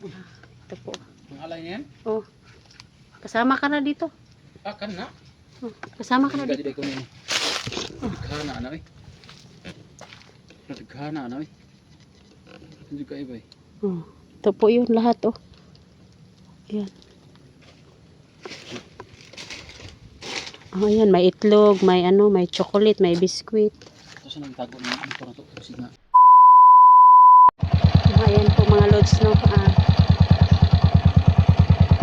Ito po. Ang alay niyan? Oh. Kasama ka na dito. Ah, kan na. Oh, Kasama ka na Hindi dito. ko nini. Nagkana na eh. Nagkana na eh. Hindi ka iba eh. Oh. Ito po yun lahat oh. Yan. Oh, yan. May itlog, may ano, may chocolate, may biskuit. Tapos nang tago ng ang parang to. Kasi nga. Ah, Ayan po mga lods no. Ah,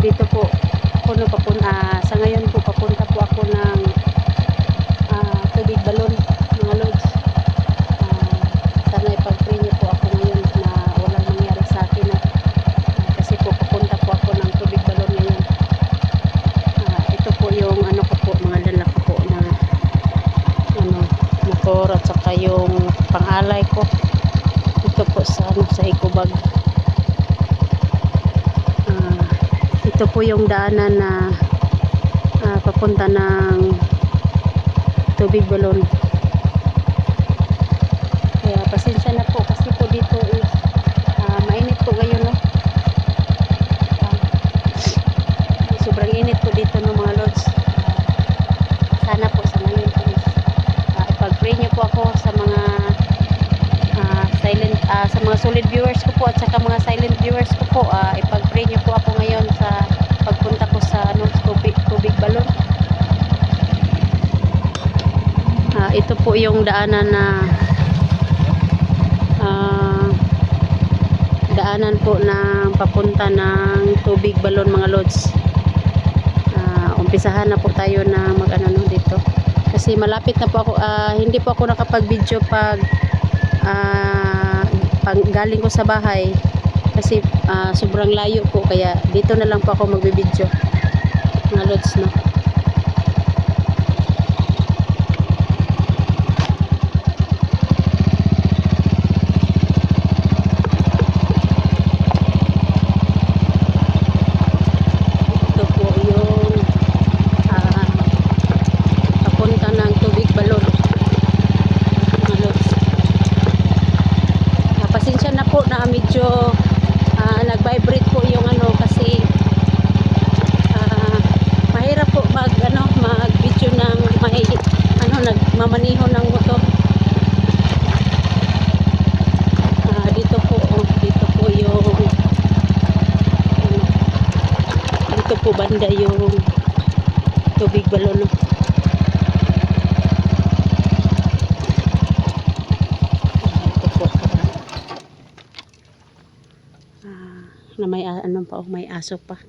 dito po. Ako no papunta sa ngayon po papunta po ako ng ah, tubig balon mga lods. Ah, sana ipag-pray niyo po ako ngayon na walang mangyari sa akin at ah, kasi po papunta po ako ng tubig balon ngayon. Ah, ito po yung ano ko po mga dala ko po na ano motor at saka yung pangalay ko ito po sa ano sa Ecobag Ah, ito po yung daanan na ah, papunta ng tubig balon. Kaya pasensya na po kasi po dito is ah, mainit po ngayon no? Ah, sobrang init po dito no mga lods. Ah, sana po sa ngayon po is ah, ipag-pray niyo po ako sa mga ah, silent ah, sa mga solid viewers ko po at saka mga silent viewers ko po. Ah, ipag-pray niyo po ako ngayon sa pagpunta ko sa ano tubig, tubig balon Ah, ito po yung daanan na ah, daanan po ng papunta ng tubig balon mga lods. Ah, umpisahan na po tayo na mag ano no dito. Kasi malapit na po ako ah, hindi po ako nakapag video pag ah, pag galing ko sa bahay. Kasi ah, sobrang layo po kaya dito na lang po ako magbibideo mga lods no ito po yung ah, papunta ng tubig balon mga lods Ah, pasensya na po na medyo ah, nag-vibrate po yung ano kasi ah, mahirap po mag ano mag-video ng may ano nagmamaniho ng motor. Ah, dito po oh, dito po yung ano, dito po banda yung tubig balon. Ah, na may ah, ano pa, oh, may aso pa.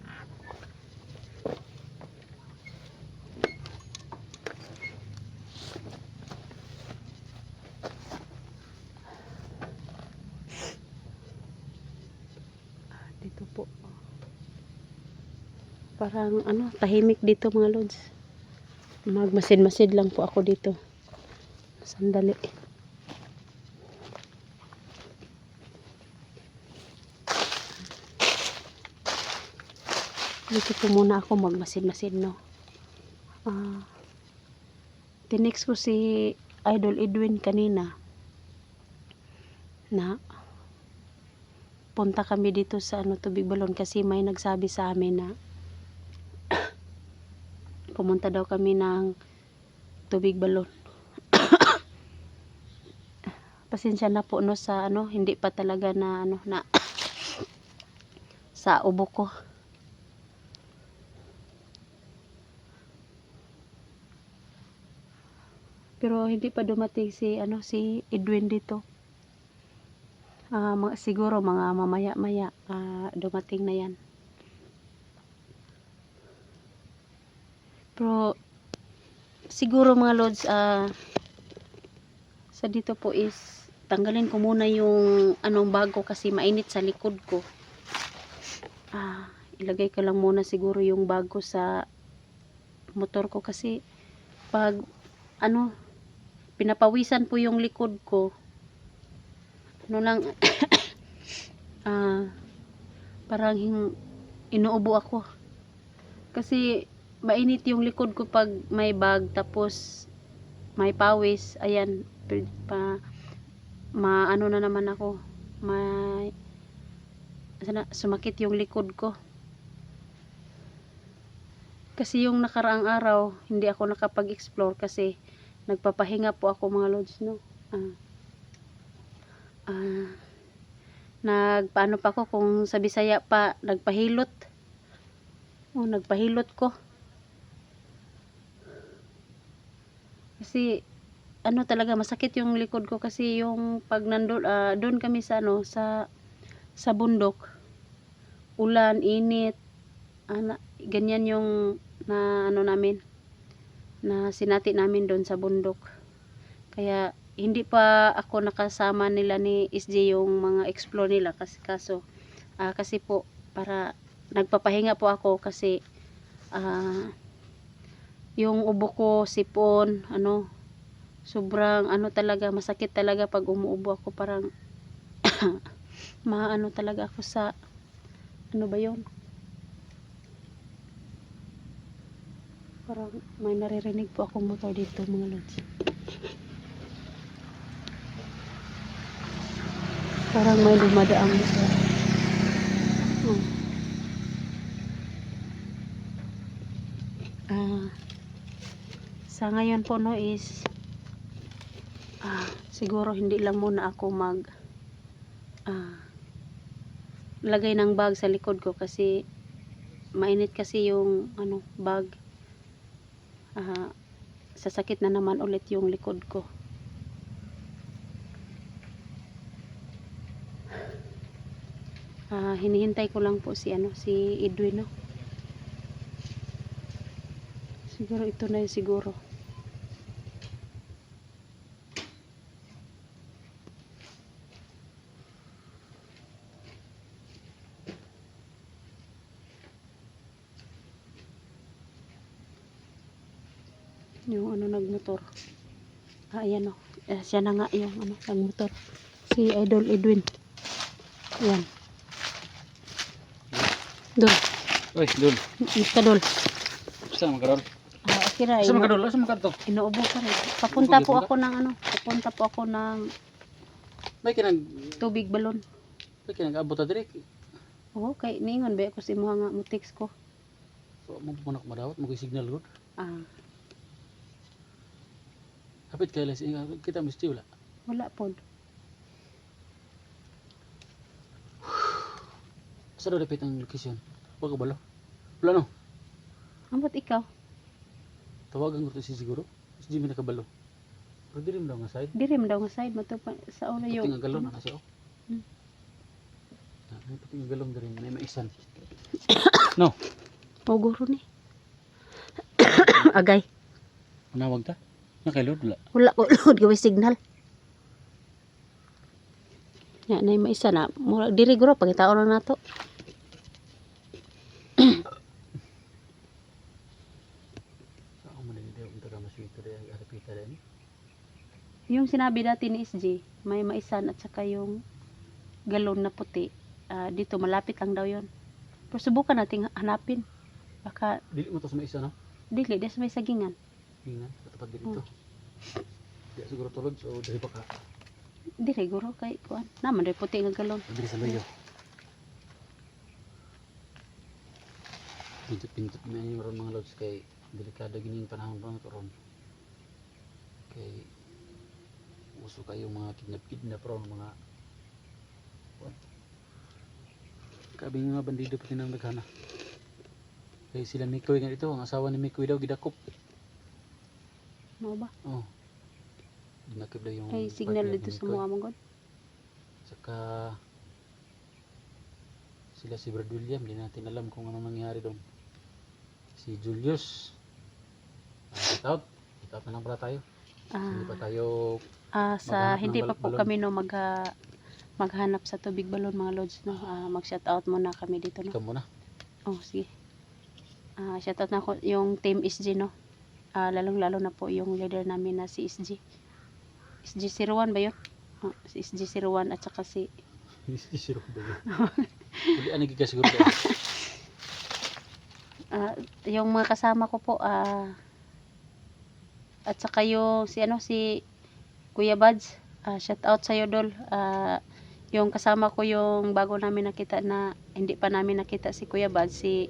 Ah, Dito po. Parang ano, tahimik dito mga lods. Magmasid-masid lang po ako dito. Sandali. Dito po muna ako magmasid-masid, no. Ah. tinext ko si Idol Edwin kanina na punta kami dito sa ano tubig balon kasi may nagsabi sa amin na pumunta daw kami ng tubig balon. Pasensya na po no sa ano hindi pa talaga na ano na sa ubo ko. Pero hindi pa dumating si ano si Edwin dito. Mga, siguro mga mamaya-maya ah, dumating na 'yan. Pero siguro mga lods ah, sa dito po is tanggalin ko muna yung anong bago kasi mainit sa likod ko. Ah, ilagay ko lang muna siguro yung bago sa motor ko kasi pag ano pinapawisan po yung likod ko ano lang ah parang inuubo ako kasi mainit yung likod ko pag may bag tapos may pawis ayan pa maano na naman ako may sana, sumakit yung likod ko. Kasi yung nakaraang araw, hindi ako nakapag-explore kasi nagpapahinga po ako mga lods, no? Ah, ah, nagpaano pa ako kung sa Bisaya pa, nagpahilot. Oh, nagpahilot ko. Kasi ano talaga masakit yung likod ko kasi yung pag nandun ah, doon kami sa ano sa sa bundok. Ulan init ana ganyan yung na ano namin na sinati namin doon sa bundok. Kaya hindi pa ako nakasama nila ni SJ yung mga explore nila kasi kaso ah, kasi po para nagpapahinga po ako kasi ah, yung ubo ko sipon ano sobrang ano talaga masakit talaga pag umuubo ako parang maano talaga ako sa ano ba yon parang may naririnig po akong motor dito mga lods. Parang may dumadaang motor hmm. ah sa ngayon po no is ah, siguro hindi lang muna ako mag ah, lagay ng bag sa likod ko kasi mainit kasi yung ano bag. Ah, sasakit na naman ulit yung likod ko. Ah, hinihintay ko lang po si ano si Edwin no. Siguro ito na yun siguro yung nagmotor ah ayan o eh, siya na nga yung ano nagmotor si Idol Edwin ayan Dol, Uy, dul. Mr. Dol. Saan magkaroon? Ah, okay ra. Saan ino- magkaroon? Saan magkaroon? Inuubo ka rin. Papunta po ako ng ano, papunta po ako ng May kinag... tubig balon. May kinag-abot na direk. Oo, kay ningon ba ako si mga nga mo text ko. So, mapupunak madawat. Mag-signal good. Ah, Kapit kayo lang. Kita misti wala. wala po. Saan daw dapat ang location? Huwag ka balo? Wala no. Ambot ikaw? Tawagan ko to si siguro. Si Jimmy nakabalo. Pero di rin daw nga side. Diri man daw nga side pa, sa una Pati yung nga galon na siya. oh. Hmm. Ah, May pati nga galon din. May maisan. No. Uguro ni. Agay. Manawag ta? Nakailod wala. Wala ko load gawin signal. Ya, na may isa na. Mura diri guro pagitaon na nato. Yung sinabi dati ni SG, may maisan at saka yung galon na puti. Ah, dito malapit lang daw 'yon. Pero subukan nating hanapin. Baka Dili mo to sa maisa no? dili des may sagingan. Tingnan. Katapat din ito. Di siguro tulog. So, dali pa ka. Dili guro kay kuan. Naman ray puti nga galon. Dali sa loyo. Pintot-pintot na yung ron mga lods kay delikado gining panahon pa karon. Kay uso kayo mga kidnap-kidnap ron mga what? Kabing mga bandido pati nang naghana. Kay sila Mikoy nga dito, ang asawa ni Mikoy daw gidakop. Mao ba? Oh. Ginakip daw yung Ay signal dito sa mga mangod. Saka sila si Brad William, di natin alam kung ano nangyari doon. Si Julius, uh, get out. Get out na lang pala tayo. Hindi pa Ah, tayo, ah, sa hindi pa po balon. kami no mag ah, maghanap sa tubig balon mga lods no. Ah, mag shout out muna kami dito no. ikaw muna. Oh, sige. Ah, shout out na ako yung team SG no. Ah, lalong-lalo na po yung leader namin na si SG. SG01 ba 'yon? Oh, si SG01 at saka si Siro ba yun? Hindi, ano gigas siguro tayo. ah, yung mga kasama ko po ah at saka yung si ano si Kuya Buds. Ah, shout out sa dol. Ah, yung kasama ko yung bago namin nakita na hindi pa namin nakita si Kuya Bad si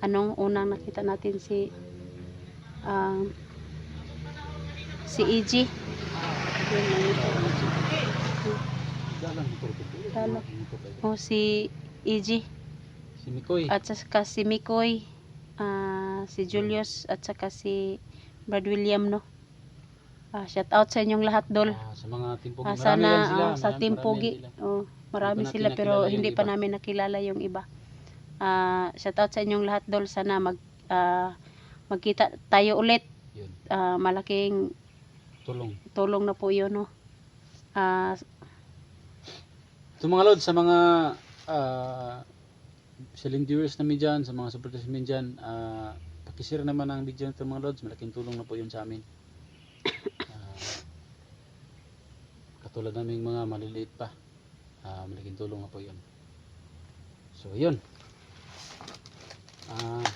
anong unang nakita natin si um, si EG kayo. o si EG Si Mikoy. at saka si Mikoy ah, si Julius at saka si Brad William no Ah, shout out sa inyong lahat dol Ah, sa mga timpogi. Ah, Marami sana sila. ah, sa Marami- Team marami Pogi. yan sila. Oh, marami sila pero hindi pa iba. namin nakilala yung iba. Ah, shout out sa inyong lahat dol. Sana mag ah, magkita tayo ulit. Yun. Ah, malaking Tulong. tulong na po 'yun no. Ah, So mga lord, sa mga uh, silent viewers namin dyan, sa mga supporters namin dyan, uh, pakishare naman ang video nito mga lords, malaking tulong na po yun sa amin. Ah, katulad naming mga maliliit pa, ah, malaking tulong na po yun. So yun. Ah,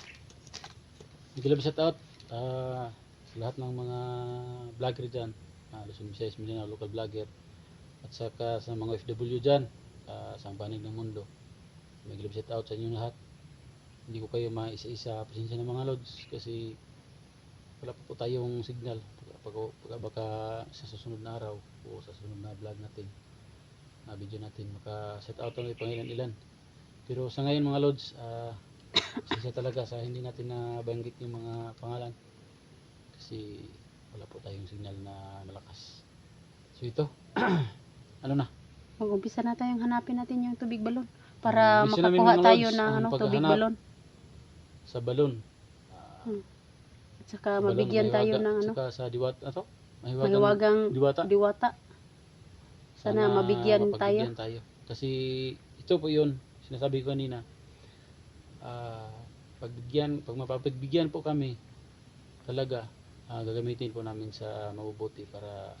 big love shout out. Ah, sa lahat ng mga vlogger dyan, uh, Luzon, Visayas, Mindanao, local vlogger, at saka sa mga FW dyan. Uh, sa panig ng mundo. May glove shout out sa inyo lahat. Hindi ko kayo maisa-isa. Pasensya na mga lods kasi wala pa po tayong signal. Pag, pag, baka sa susunod na araw o sa susunod na vlog natin. Na video natin. Maka shout out ang pangilan ilan. Pero sa ngayon mga lods uh, pasensya talaga sa hindi natin nabanggit yung mga pangalan. Kasi wala po tayong signal na malakas. So ito ano na? Mag-umpisa na tayong hanapin natin yung tubig balon para namin, makakuha tayo ng ano, tubig balon. sa balon. Ah, At saka sa balon, mabigyan tayo ng ano, saka sa diwata ato mahiwagang mahiwagang diwata. diwata. Sana mabigyan mapagbigyan tayo. Kasi ito po yun sinasabi ko kanina ah pagbigyan pag mapapagbigyan po kami talaga ah, gagamitin po namin sa mabubuti para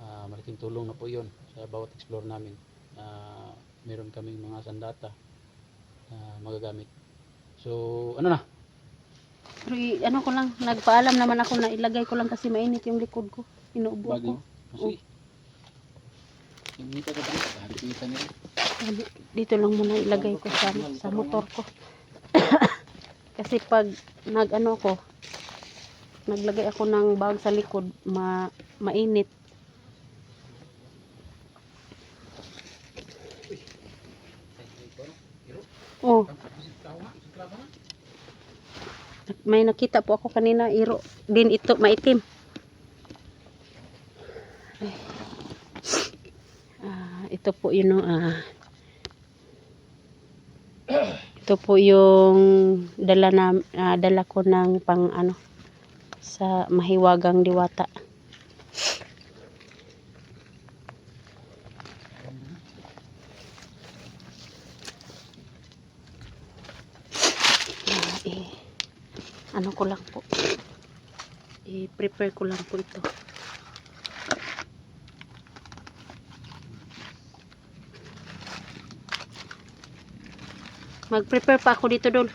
ah, malaking tulong na po yun sa bawat explore namin na meron kaming mga sandata na magagamit so ano na Pero ano ko lang, nagpaalam naman ako na ilagay ko lang kasi mainit yung likod ko. Inuubo ako. Sige. Yung mita ka ba? Dito lang muna ilagay ko sa, sa motor ko. Kasi pag nag ano ko, naglagay ako ng bag sa likod, ma, mainit. Oh, may nakita po ako kanina, iro din ito, maitim. Ay. Ah, ito po yun no, ah. Ito po yung dala na ah, dala ko ng pang ano sa mahiwagang diwata. Eh, ano ko lang po. I-prepare ko lang po ito. Mag-prepare pa ako dito dul.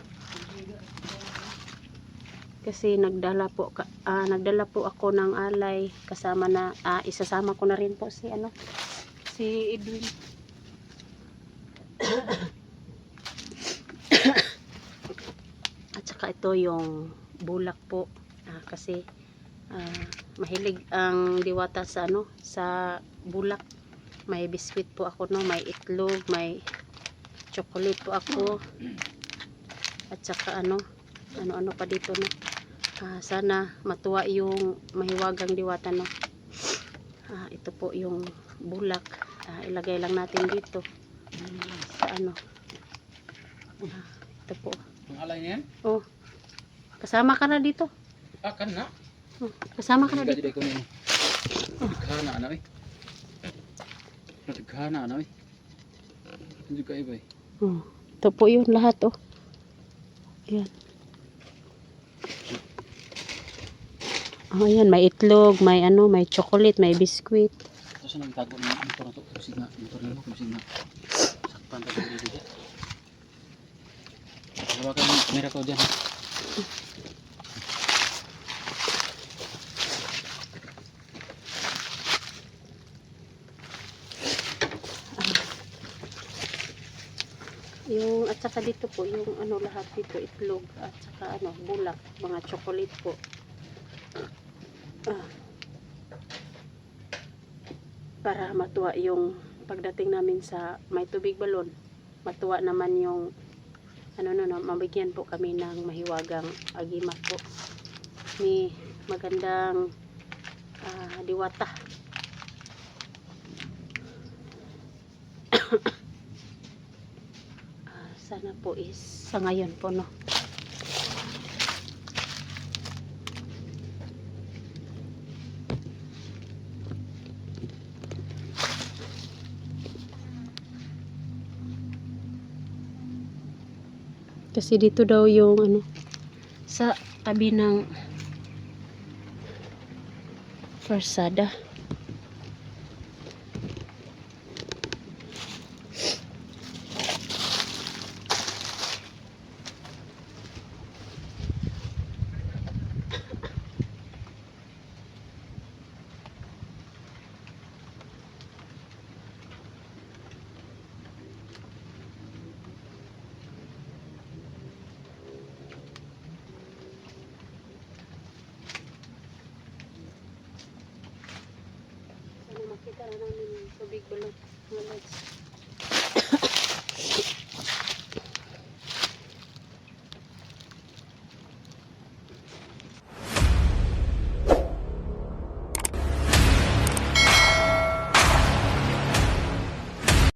Kasi nagdala po ka, ah, nagdala po ako ng alay kasama na ah, isasama ko na rin po si ano si Edwin. At saka ito yung bulak po Ah, kasi ah, mahilig ang diwata sa ano sa bulak. May biskwit po ako no, may itlog, may chocolate po ako. At saka ano, ano-ano pa dito no. Ah, sana matuwa yung mahiwagang diwata no. Ah, ito po yung bulak. Ah, ilagay lang natin dito sa ano. Ah, ito po. Pangalay niya yan? Oh. Kasama ka na dito. Ah, kan na. Oh, kasama ka na dito. Nagkana na eh. Nagkana na eh. Hindi ka iba eh. Oh, ito po yun lahat oh. Yan. Oh, yan, may itlog, may ano, may chocolate, may biscuit. Ito sa nagtago ng motor na to. Kusig na. Motor na mo. Kusig na. Sakpan ka dito dito. Hawakan mo kamera ko dyan. Ha? saka dito po yung ano lahat dito itlog at saka ano bulak mga chocolate po. Ah, para matuwa yung pagdating namin sa may tubig balon. Matuwa naman yung ano no, no mabigyan po kami ng mahiwagang agimat po. Ni magandang ah, diwata sana po is sa ngayon po no? Kasi dito daw yung ano sa tabi ng Farsada